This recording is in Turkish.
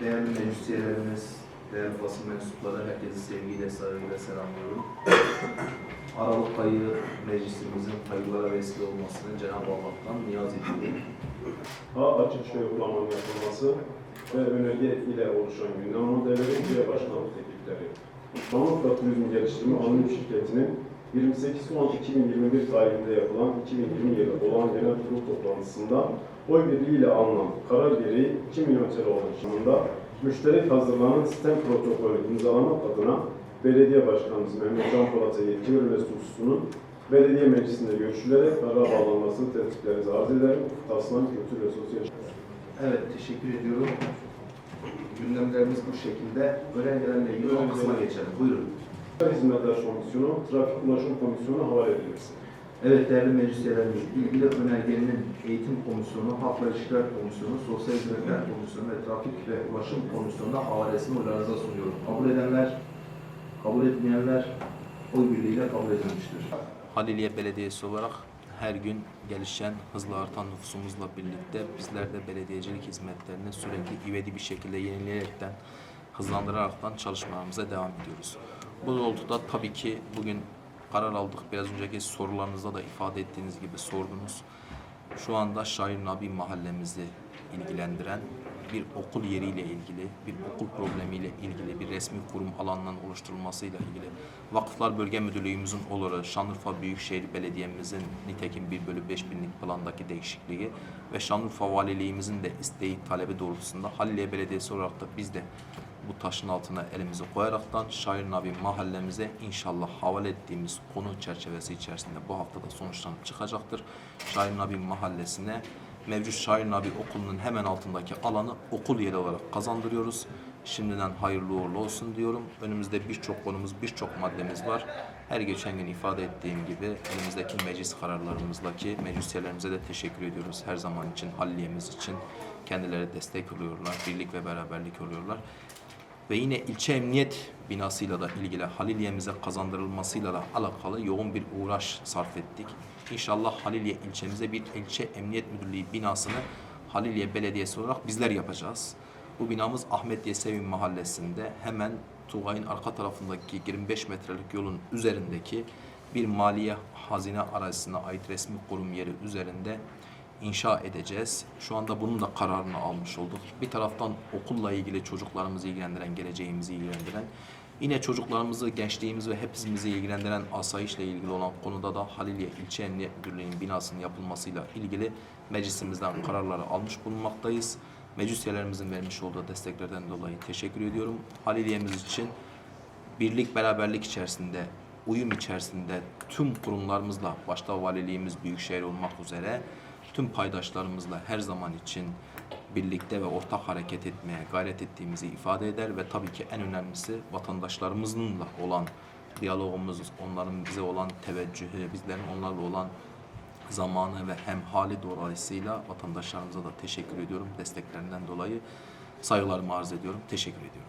Değerli meclis üyelerimiz, değerli basın mensupları, herkesi sevgiyle, saygıyla selamlıyorum. Aralık ayı meclisimizin hayırlara vesile olmasını Cenab-ı Allah'tan niyaz ediyorum. Ha açık şöyle uygulamanın yapılması ve önerge ile oluşan gündem modelleri ve başkanlık teklifleri. Pamukla Turizm Geliştirme Anonim Şirketi'nin 28.10.2021 tarihinde yapılan 2020 yılı olağan genel kurul toplantısında oy birliğiyle alınan karar gereği 2 milyon TL oluşumunda müşterek hazırlanan sistem protokolü imzalamak adına Belediye Başkanımız Mehmet Can Polat'a yetki verilmesi hususunun belediye meclisinde görüşülerek karar bağlanmasını tetkiklerinize arz ederim. Tasman Kültür ve Sosyal Evet, teşekkür ediyorum. Gündemlerimiz bu şekilde. Öğrencilerle ilgili o kısma geçelim. Buyurun. Hizmetler Komisyonu, Trafik Ulaşım Komisyonu havale edilmesi. Evet değerli meclis üyelerimiz, ilgili önergenin Eğitim Komisyonu, Halkla İlişkiler Komisyonu, Sosyal Hizmetler Komisyonu ve Trafik ve Ulaşım Komisyonu'na havalesini oylarınıza sunuyorum. Kabul edenler, kabul etmeyenler oy birliğiyle kabul edilmiştir. Haliliye Belediyesi olarak her gün gelişen, hızla artan nüfusumuzla birlikte bizler de belediyecilik hizmetlerini sürekli ivedi bir şekilde yenileyerekten, hızlandıraraktan çalışmalarımıza devam ediyoruz. Bu doğrultuda tabii ki bugün karar aldık. Biraz önceki sorularınızda da ifade ettiğiniz gibi sordunuz. Şu anda Şair Nabi mahallemizi ilgilendiren bir okul yeriyle ilgili, bir okul problemiyle ilgili, bir resmi kurum alanının oluşturulmasıyla ilgili Vakıflar Bölge Müdürlüğümüzün oluru, Şanlıurfa Büyükşehir Belediye'mizin nitekim 1 bölü 5 binlik plandaki değişikliği ve Şanlıurfa Valiliğimizin de isteği talebi doğrultusunda Haliliye Belediyesi olarak da biz de bu taşın altına elimizi koyaraktan Şair Nabi mahallemize inşallah havale ettiğimiz konu çerçevesi içerisinde bu haftada sonuçlanıp çıkacaktır. Şair Nabi mahallesine mevcut Şair Nabi okulunun hemen altındaki alanı okul yeri olarak kazandırıyoruz. Şimdiden hayırlı uğurlu olsun diyorum. Önümüzde birçok konumuz, birçok maddemiz var. Her geçen gün ifade ettiğim gibi elimizdeki meclis kararlarımızla ki meclis üyelerimize de teşekkür ediyoruz. Her zaman için, halliyemiz için kendileri destek oluyorlar, birlik ve beraberlik oluyorlar. Ve yine ilçe emniyet binasıyla da ilgili Haliliye'mize kazandırılmasıyla da alakalı yoğun bir uğraş sarf ettik. İnşallah Haliliye ilçemize bir ilçe emniyet müdürlüğü binasını Haliliye Belediyesi olarak bizler yapacağız. Bu binamız Ahmet Yesevi mahallesinde hemen Tugay'ın arka tarafındaki 25 metrelik yolun üzerindeki bir maliye hazine arazisine ait resmi kurum yeri üzerinde inşa edeceğiz. Şu anda bunun da kararını almış olduk. Bir taraftan okulla ilgili çocuklarımızı ilgilendiren, geleceğimizi ilgilendiren, yine çocuklarımızı, gençliğimizi ve hepimizi ilgilendiren asayişle ilgili olan konuda da Haliliye İlçe Emniyet Müdürlüğü'nün binasının yapılmasıyla ilgili meclisimizden kararları almış bulunmaktayız. Meclis üyelerimizin vermiş olduğu desteklerden dolayı teşekkür ediyorum. Haliliye'miz için birlik beraberlik içerisinde, uyum içerisinde tüm kurumlarımızla, başta valiliğimiz, büyükşehir olmak üzere tüm paydaşlarımızla her zaman için birlikte ve ortak hareket etmeye gayret ettiğimizi ifade eder ve tabii ki en önemlisi vatandaşlarımızla olan diyalogumuz, onların bize olan teveccühü, bizlerin onlarla olan zamanı ve hem hali dolayısıyla vatandaşlarımıza da teşekkür ediyorum desteklerinden dolayı. Saygılarımı arz ediyorum. Teşekkür ediyorum.